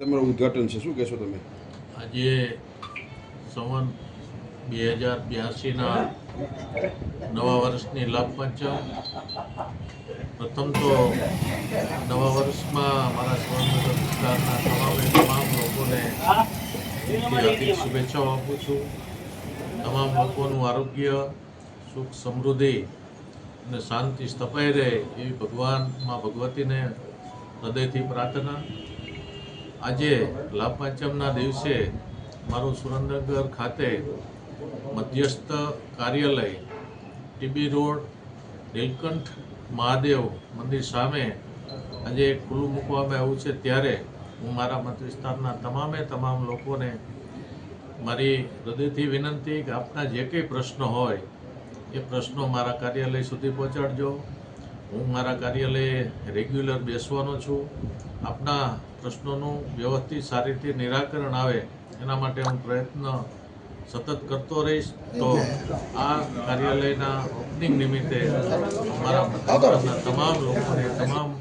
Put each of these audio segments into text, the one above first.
તમારું ઉદ્ઘાટન છે. શું કહેશો તમે? આજે સંવન બે હજાર બ્યાસીના નવા વર્ષની લાભ પંચમ પ્રથમ તો નવા વર્ષમાં મારા સુરેન્દ્રનગર વિસ્તારના તમામે તમામ લોકોને શુભેચ્છાઓ આપું છું. તમામ લોકોનું આરોગ્ય, સુખ સમૃદ્ધિ અને શાંતિ સ્થપાઈ રહે એવી ભગવાનમાં ભગવતીને હૃદયથી પ્રાર્થના. આજે લાભ પાંચમના દિવસે મારું સુરેન્દ્રનગર ખાતે મધ્યસ્થ કાર્યાલય, ટીબી રોડ, નીલકંઠ મહાદેવ મંદિર સામે આજે ખુલ્લું મૂકવામાં આવ્યું છે. ત્યારે હું મારા મત તમામે તમામ લોકોને મારી હૃદયથી વિનંતી કે આપના જે કંઈ પ્રશ્નો હોય, એ પ્રશ્નો મારા કાર્યાલય સુધી પહોંચાડજો. હું મારા કાર્યાલયે રેગ્યુલર બેસવાનો છું. આપના પ્રશ્નોનું વ્યવસ્થિત સારી રીતે નિરાકરણ આવે એના માટે હું પ્રયત્ન સતત કરતો રહીશ. તો આ કાર્યાલયના ઓપનિંગ નિમિત્તે મારા તમામ લોકોને, તમામ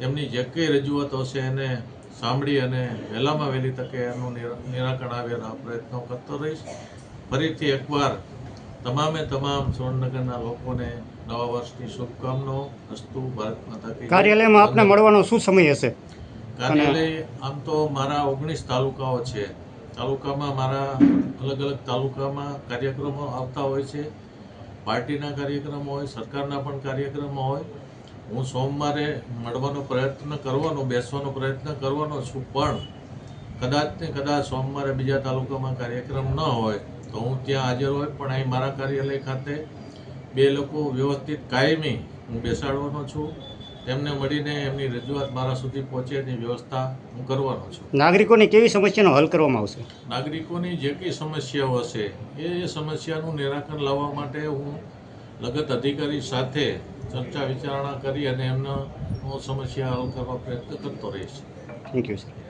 એમની જે કંઈ રજૂઆતો છે એને સાંભળી અને વહેલામાં વહેલી તકે એનું નિરા- નિરાકરણ આવે એના પ્રયત્નો કરતો રહીશ. ફરીથી એકવાર તમામે તમામ સુવર્ણનગરના લોકોને નવા વર્ષની શુભકામનાઓ અસ્તુ ભારત માતા કી કાર્યાલયમાં આપને મળવાનો શું સમય હશે? કાર્યાલય આમ તો મારા ઓગણીસ તાલુકાઓ છે. તાલુકામાં મારા અલગ અલગ તાલુકામાં કાર્યક્રમો આવતા હોય છે. પાર્ટીના કાર્યક્રમો હોય સરકારના પણ કાર્યક્રમો હોય. હું સોમવારે મળવાનો પ્રયત્ન કરવાનો બેસવાનો પ્રયત્ન કરવાનો છું પણ કદાચ ને કદાચ સોમવારે બીજા તાલુકામાં કાર્યક્રમ ન હોય તો હું ત્યાં હાજર હોય પણ અહીં મારા કાર્યાલય ખાતે બે લોકો વ્યવસ્થિત કાયમી હું બેસાડવાનો છું. તેમને મળીને એમની રજૂઆત મારા સુધી પહોંચે એની વ્યવસ્થા હું કરવાનો છું. નાગરિકોની કેવી સમસ્યાનો હલ કરવામાં આવશે? નાગરિકોની જે કંઈ સમસ્યાઓ હશે એ સમસ્યાનું નિરાકરણ લાવવા માટે હું લગત અધિકારી સાથે ચર્ચા વિચારણા કરી અને એમનો સમસ્યા હલ કરવા પ્રયત્ન કરતો રહીશ. Thank you sir